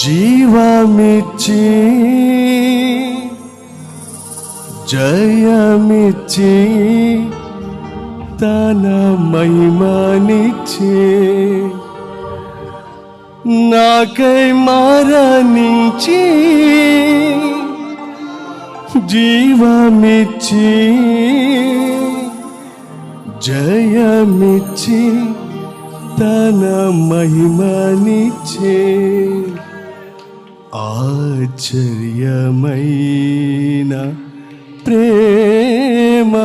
జీవమిచ్చి జయమిచ్చి తన మహిమనిచ్చి నాకై మరణించి జీవమిచ్చి జయమిచ్చి తన మహిమనిచ్చే. ఆశ్చర్యమైన ప్రేమ.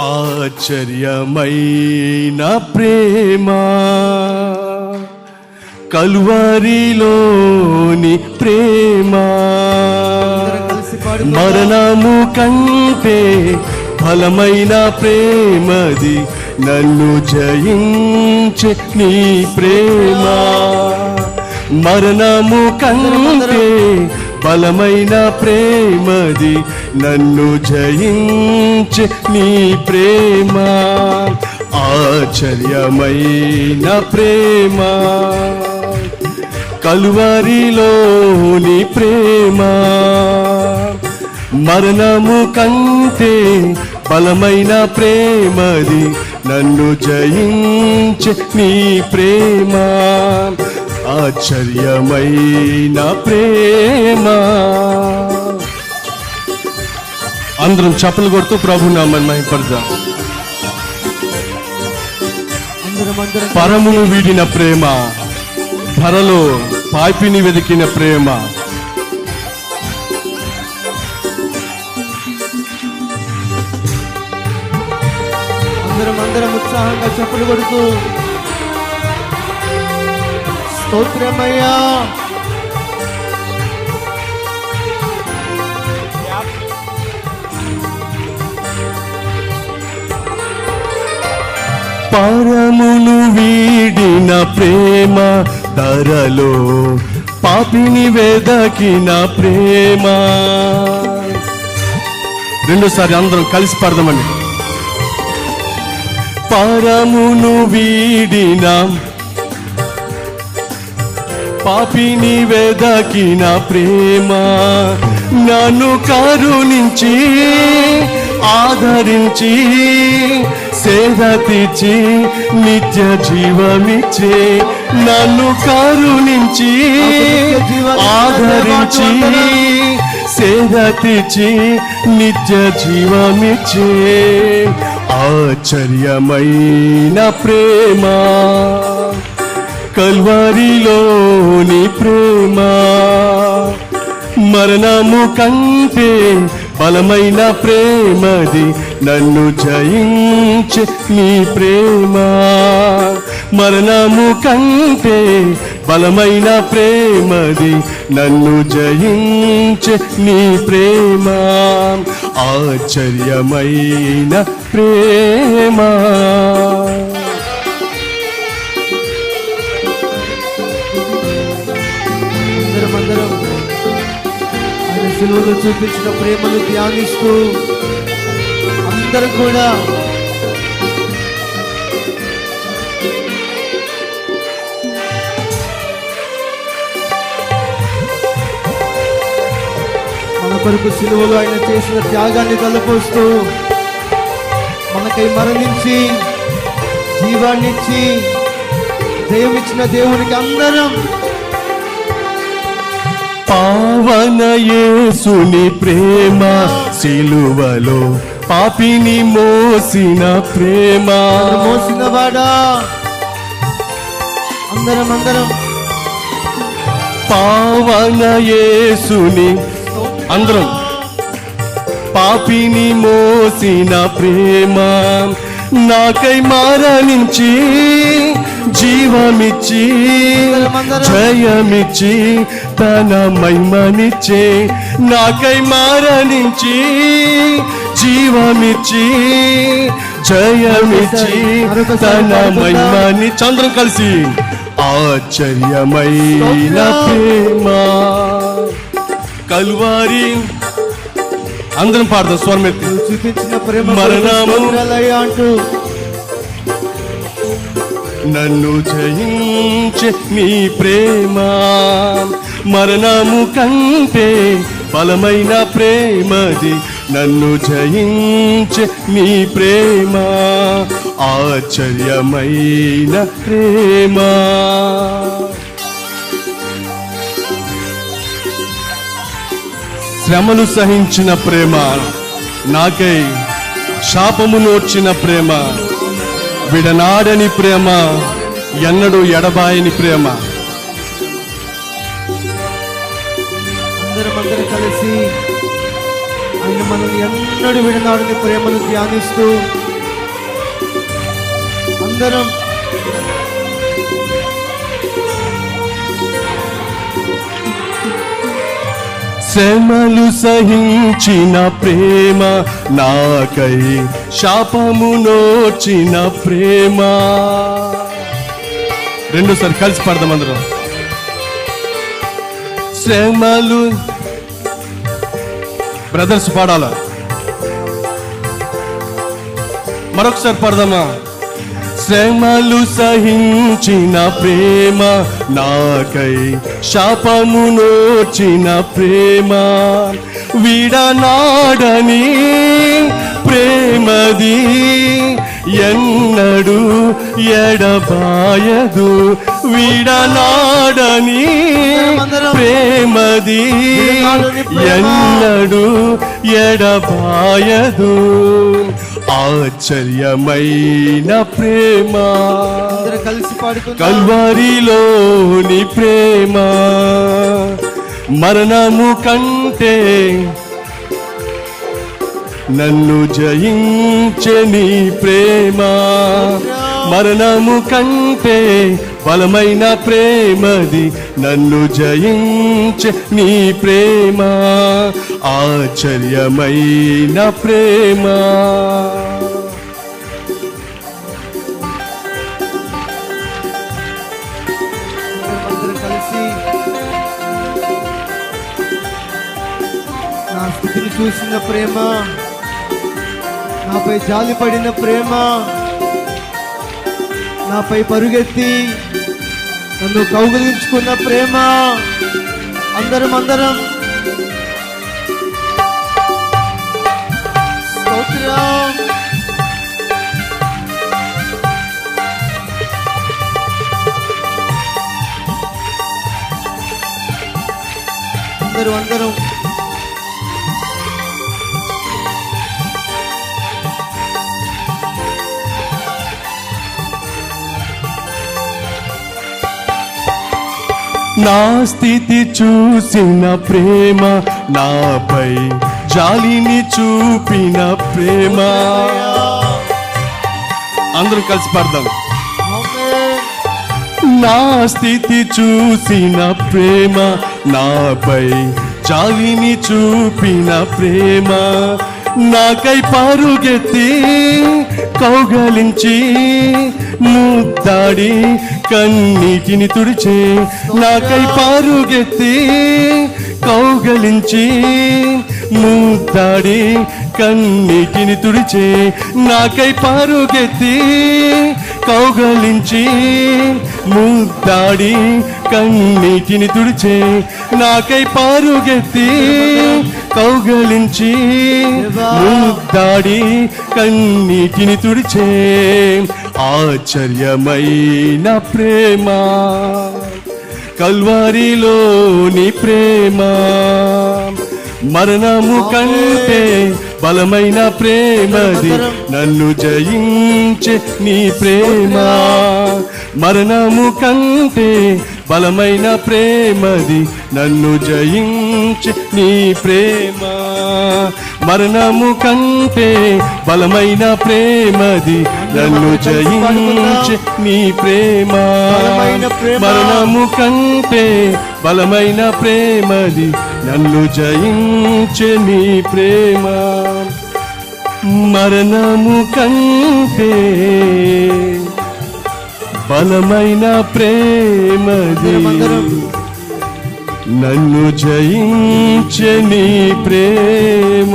ఆశ్చర్యమైన ప్రేమ. కలువరిలోని ప్రేమ. మరణము కంటే ఫలమైన ప్రేమది నన్ను జయించే నీ ప్రేమ. మరణము కంటే బలమైన ప్రేమది నన్ను జయించే నీ ప్రేమ. ఆశ్చర్యమైన ప్రేమ. కలువరిలోని ప్రేమ. మరణము కంటే బలమైన ప్రేమది నన్ను జయించే నీ ప్రేమ. ఆశ్చర్యమైన ప్రేమ. అందరం చప్పలు కొడుతూ ప్రభు నామని మహిపడదాం పరమును వీడిన ప్రేమ. ధరలో పాపిని వెతికిన ప్రేమ. అందరం అందరం ఉత్సాహంగా చెప్పులు కొడుతూ. స్తోత్రమయ్యా. పరమును వీడిన ప్రేమ ధరలో పాపిని వెదకిన ప్రేమ. రెండోసారి అందరం కలిసి పడదామండి. పరమును వీడిన పాపిని వెదకిన ప్రేమ. నన్ను కరుణించి ఆదరించి సేద తీర్చి నిత్య జీవమిచ్చి నన్ను కరుణించి ఆదరించి సేద తీర్చి నిత్య జీవమిచ్చి ఆశ్చర్యమైన ప్రేమ కల్వరిలోని ప్రేమ మరణము కంటే బలమైన ప్రేమది నన్ను జయించే నీ ప్రేమ మరణము కంటే బలమైన ప్రేమది నన్ను జయించే నీ ప్రేమ ఆశ్చర్యమైన ప్రేమ. సిలువలో చూపించిన ప్రేమను ధ్యానిస్తూ అందరూ కూడా. మన కొరకు సిలువలో ఆయన చేసిన త్యాగాన్ని తలపోస్తూ మనకై మరణించి జీవాన్నిచ్చి దయమిచ్చిన దేవునికి అందరం పావన యేసుని ప్రేమ సిలువలో పాపిని మోసిన ప్రేమ. మోసిన వాడా? అందరం అందరం. పావన యేసుని. అందరం. పాపిని మోసిన ప్రేమ. నాకై మరణించి జీవమిచ్చి జయమిచ్చి తన మహిమనిచ్చే. నాకై మరణించి జీవమిచ్చి జయమిచ్చి తన మహిమని చంద్రం కలిసి ఆశ్చర్యమైన ప్రేమ. కలువారి. అందరం పాడదాం నువ్వు చూపించిన ప్రేమ మరణము. స్తోత్రాలయ్యా అంటూ. నన్ను జయించే నీ ప్రేమ. మరణము కంటే బలమైన ప్రేమది నన్ను జయించే నీ ప్రేమ ఆశ్చర్యమైన ప్రేమ. శ్రమను సహించిన ప్రేమ నాకై శాపము నోర్చిన ప్రేమ. విడనాడని ప్రేమ ఎన్నడూ ఎడబాయని ప్రేమ. అందరం అందరం కలిసి మనల్ని ఎన్నడూ విడనాడని ప్రేమను ధ్యానిస్తూ అందరం శ్రమలు సహించిన ప్రేమ నాకై శాపము నోచిన ప్రేమ. సార్ కలిసి పడదాం అందరం. శ్రమలు బ్రదర్స్ పాడాలా? మరొకసారి పడదామా? శ్రమలు సహించిన ప్రేమ నాకై శాపము నోచిన ప్రేమ. విడనాడని ప్రేమది ఎన్నడు ఎడబాయదు. విడనాడని ప్రేమది ఎన్నడు ఎడబాయదు. ఆశ్చర్యమైన ప్రేమ. కలిసి కల్వరిలోని ప్రేమ. మరణము కంటే నన్ను జయించే నీ ప్రేమ. మరణము కంటే బలమైన ప్రేమది నన్ను జయించే నీ ప్రేమ ఆశ్చర్యమైన ప్రేమ. కలిసి నా స్థితిని చూసిన ప్రేమ నాపై జాలిపడిన ప్రేమ నాపై పరుగెత్తి నన్ను కౌగిలించుకున్న ప్రేమ. అందరం అందరం. స్తోత్రం. అందరూ అందరం. నా స్థితి చూసిన ప్రేమ నాపై జాలిని చూపిన ప్రేమ. అందరూ కలిసి పడదాం. నా స్థితి చూసిన ప్రేమ నాపై జాలిని చూపిన ప్రేమ. నాకై పారుగెత్తి కౌగలించి ముద్దాడి కన్నీటిని తుడిచే నాకై పారుగెత్తి కౌగలించి ముద్దాడి కన్నీటిని తుడిచే నాకై పారుగెత్తి కౌగలించి ముద్దాడి కన్నీటిని తుడిచే నాకై పారుగెత్తి కౌగలించి ముద్దాడి కన్నీటిని తుడిచే ఆశ్చర్యమైన ప్రేమ కల్వారిలోని ప్రేమ మరణము కంటే బలమైన ప్రేమది నన్ను జయించే నీ ప్రేమ. మరణము కంటే బలమైన ప్రేమది నన్ను జయించే నీ ప్రేమ. మరణము కంటే బలమైన ప్రేమది నన్ను జయించే నీ ప్రేమ. మరణము కంటే బలమైన ప్రేమది నన్ను జయించే నీ ప్రేమ మరణము కంటే బలమైన ప్రేమది అందరం నన్ను జయించే నీ ప్రేమ.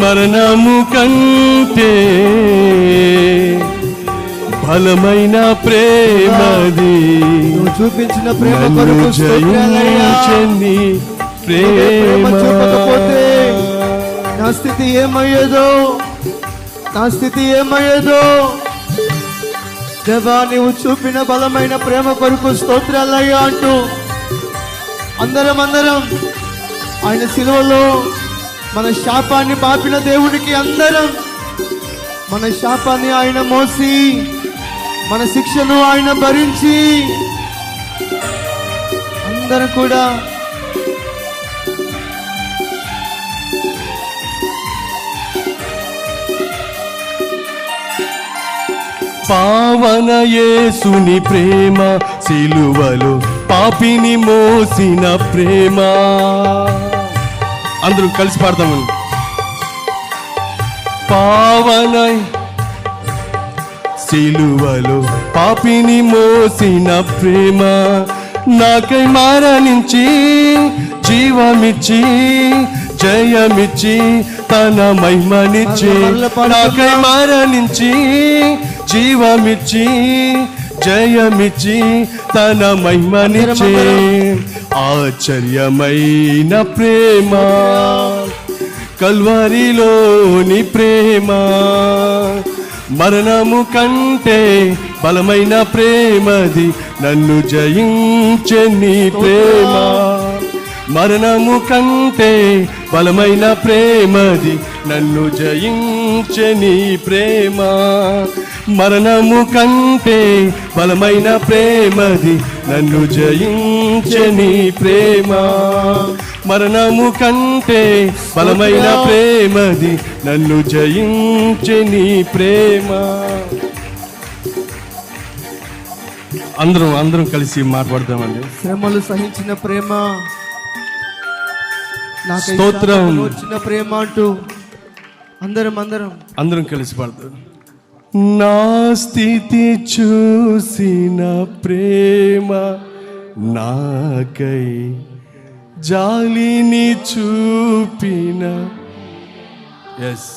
మరణము కంటే బలమైన ప్రేమది చూపించిన ప్రేమ కొరకు ప్రేమ చూపకపోతే నా స్థితి ఏమయ్యేదో? నా స్థితి ఏమయ్యేదో? దేవా నీవు చూపిన బలమైన ప్రేమ కొరకు స్తోత్రాలయ్యా అంటూ అందరం అందరం ఆయన శిలువలో మన శాపాన్ని పాపిన దేవుడికి అందరం మన శాపాన్ని ఆయన మోసి మన శిక్షను ఆయన భరించి అందరూ కూడా పావన యేసుని ప్రేమ సిలువలు పాపిని మోసిన ప్రేమ. అందరూ కలిసి పాడతామని పావన సిలువలో పాపిని మోసిన ప్రేమ నాకై మారనించి జీవమిచ్చి జయమిచ్చి తన మహిమనిచ్చి నాకై మరణించి జీవమిచ్చి జయమిచ్చి తన మహిమనిచ్చి ఆశ్చర్యమైన ప్రేమ కల్వరిలోని ప్రేమ. మరణము కంటే బలమైన ప్రేమది నన్ను జయించే నీ ప్రేమ. మరణము కంటే బలమైన ప్రేమది నన్ను జయించే నీ ప్రేమ. మరణము కంటే బలమైన ప్రేమది నన్ను జయించే నీ ప్రేమ. మరణము కంటే బలమైన ప్రేమది నన్ను జయించే నీ ప్రేమ. అందరం అందరం కలిసి మాట్లాడదామండి. శ్రమలు సహించిన ప్రేమ. స్తోత్రం. వచ్చిన ప్రేమ అంటూ అందరం అందరం. అందరం కలిసి పాడతాం నా స్థితి చూసిన ప్రేమ నాకై జాలిని చూపిన ఎస్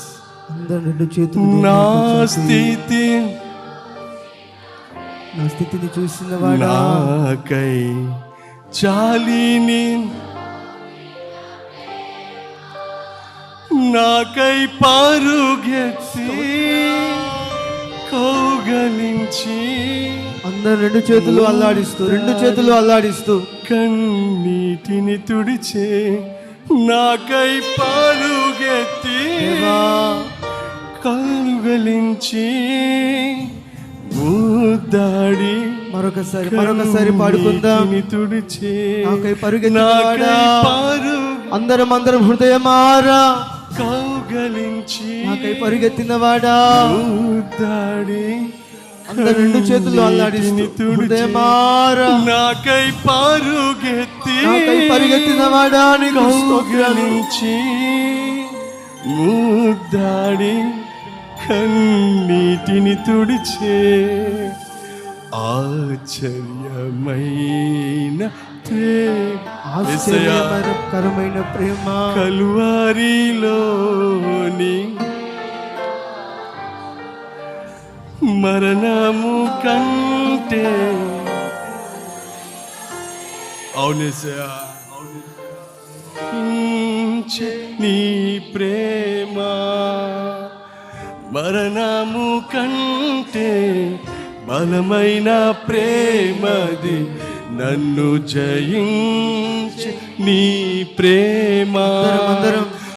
నా స్థితి. నా స్థితిని చూసిన నాకై జాలిని నాకై పరుగెత్తి. కౌగలించి అందరం రెండు చేతులు అల్లాడిస్తూ రెండు చేతులు అల్లాడిస్తూ. కన్నీటిని తుడిచే నాకై పరుగెత్తి కౌగలించి ఊదాడి మరొకసారి మరొకసారి పాడుకుందాం. తుడిచే నాకై పరుగెత్తినవాడా. నాకై పరు అందరం అందరం హృదయమారా. కౌగలించి నాకై పరిగెత్తిన వాడా ఊదాడి అందరు రెండు చేతులు హృదయమారా నాకై పరుగెత్తి నాకై పరిగెత్తిన వాడా నీకు. కౌగలించి ముద్దాడి కన్నీటిని తుడిచే ఆశ్చర్యమైన ఆశ్చర్యకరమైన ప్రేమ. కలువారిలోని మరణము కంటే అవునేసయా నీ ప్రేమ మరణము కంటే బలమైన ప్రేమది నన్ను జయించి నీ ప్రేమ. అందరం